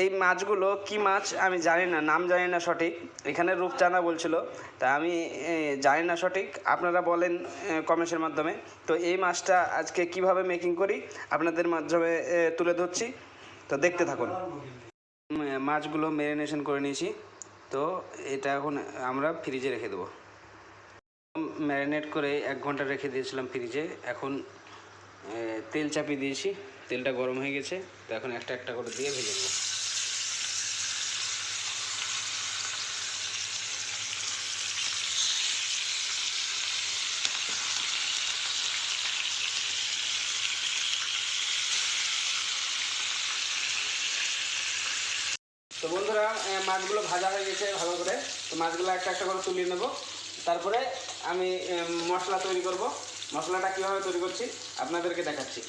এই মাছগুলো কি মাছ আমি জানি না, নাম জানি না সঠিক। এখানে রূপচাঁদা বলছিল, তা আমি জানি না সঠিক। আপনারা বলেন কমেন্টের মাধ্যমে। তো এই মাছটা আজকে কীভাবে মেকিং করি, আপনাদের মাধ্যমে তুলে ধরছি। তো দেখতে থাকুন। মাছগুলো ম্যারিনেশন করে নিয়েছি। তো এটা এখন আমরা ফ্রিজে রেখে দেবো। ম্যারিনেট করে এক ঘণ্টা রেখে দিয়েছিলাম ফ্রিজে এখন তেল চাপিয়ে দিয়েছি, তেলটা গরম হয়ে গেছে, তো এখন একটা একটা করে দিয়ে ভেজে নেব। তো বন্ধুরা মাছগুলো ভাজা হয়ে গেছে ভালো করে। তো মাছগুলো একটা একটা করে তুলে নেব। তারপরে আমি মশলা তৈরি করব। মশলাটা কীভাবে তৈরি করছি আপনাদেরকে দেখাচ্ছি।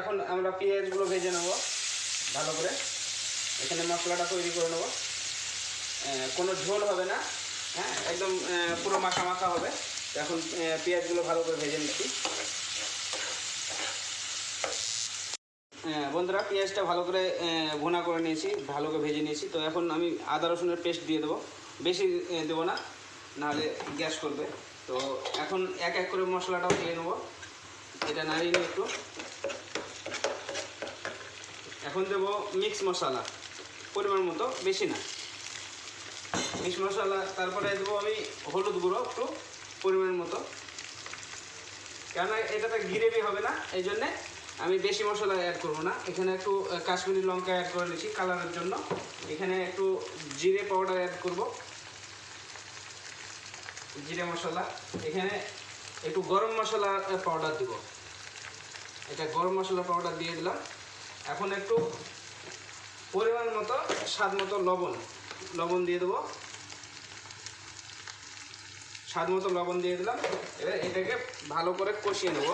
এখন আমরা পেঁয়াজগুলো ভেজে নেব ভালো করে। এখানে মশলাটা তৈরি করে নেব। কোনো ঝোল হবে না হ্যাঁ একদম পুরো মাখা মাখা হবে। এখন পেঁয়াজগুলো ভালো করে ভেজে নিচ্ছি। হ্যাঁ, বন্ধুরা পেঁয়াজটা ভালো করে ভুনা করে নিয়েছি ভালো করে ভেজে নিয়েছি। তো এখন আমি আদা রসুনের পেস্ট দিয়ে দেবো। বেশি দেবো না। নাহলে গ্যাস করবে। তো এখন এক এক করে মশলাটাও দিয়ে নেব। এটা নাড়িয়ে নিই একটু। এখন দেবো মিক্স মশলা, পরিমাণ মতো বেশি না। মিক্স মশলা, তারপরে দেবো আমি হলুদ গুঁড়ো একটু পরিমাণ মতো। কেননা এটাতে গ্রেভি হবে না, এই জন্যে আমি বেশি মশলা অ্যাড করব না। এখানে একটু কাশ্মীরি লঙ্কা অ্যাড করে নিয়েছি কালারের জন্য। এখানে একটু জিরে পাউডার অ্যাড করব। জিরে মশলা। এখানে একটু গরম মশলা পাউডার দিব। এটা গরম মশলা পাউডার দিয়ে দিলাম। এখন একটু পরিমাণ মতো, স্বাদ মতো লবণ লবণ দিয়ে দেবো। স্বাদ মতো লবণ দিয়ে দিলাম। এবার এটাকে ভালো করে কষিয়ে নেব।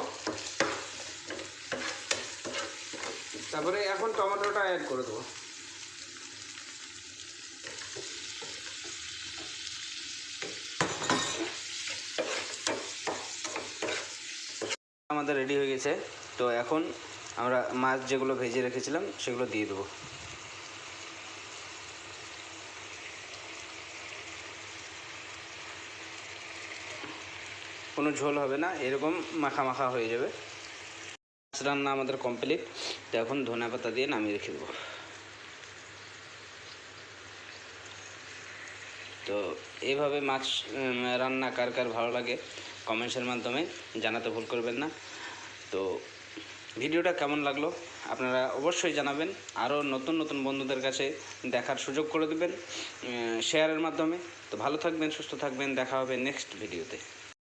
তারপরে এখন টমেটোটা অ্যাড করে দেবো। আমাদের রেডি হয়ে গেছে। তো এখন আমরা মাছ যেগুলো ভেজে রেখেছিলাম, সেগুলো দিয়ে দেবো। কোনো ঝোল হবে না, এরকম মাখা মাখা হয়ে যাবে। মাছ রান্না আমাদের কমপ্লিট তো এখন ধনে পাতা দিয়ে নামিয়ে রেখে দেবো। তো এইভাবে মাছ রান্না কার কার ভালো লাগে কমেন্টসের মাধ্যমে জানাতে ভুল করবেন না। তো ভিডিওটা কেমন লাগল আপনারা অবশ্যই জানাবেন। আরও নতুন নতুন বন্ধুদের কাছে দেখার সুযোগ করে দেবেন শেয়ারের মাধ্যমে। তো ভালো থাকবেন, সুস্থ থাকবেন। দেখা হবে নেক্সট ভিডিওতে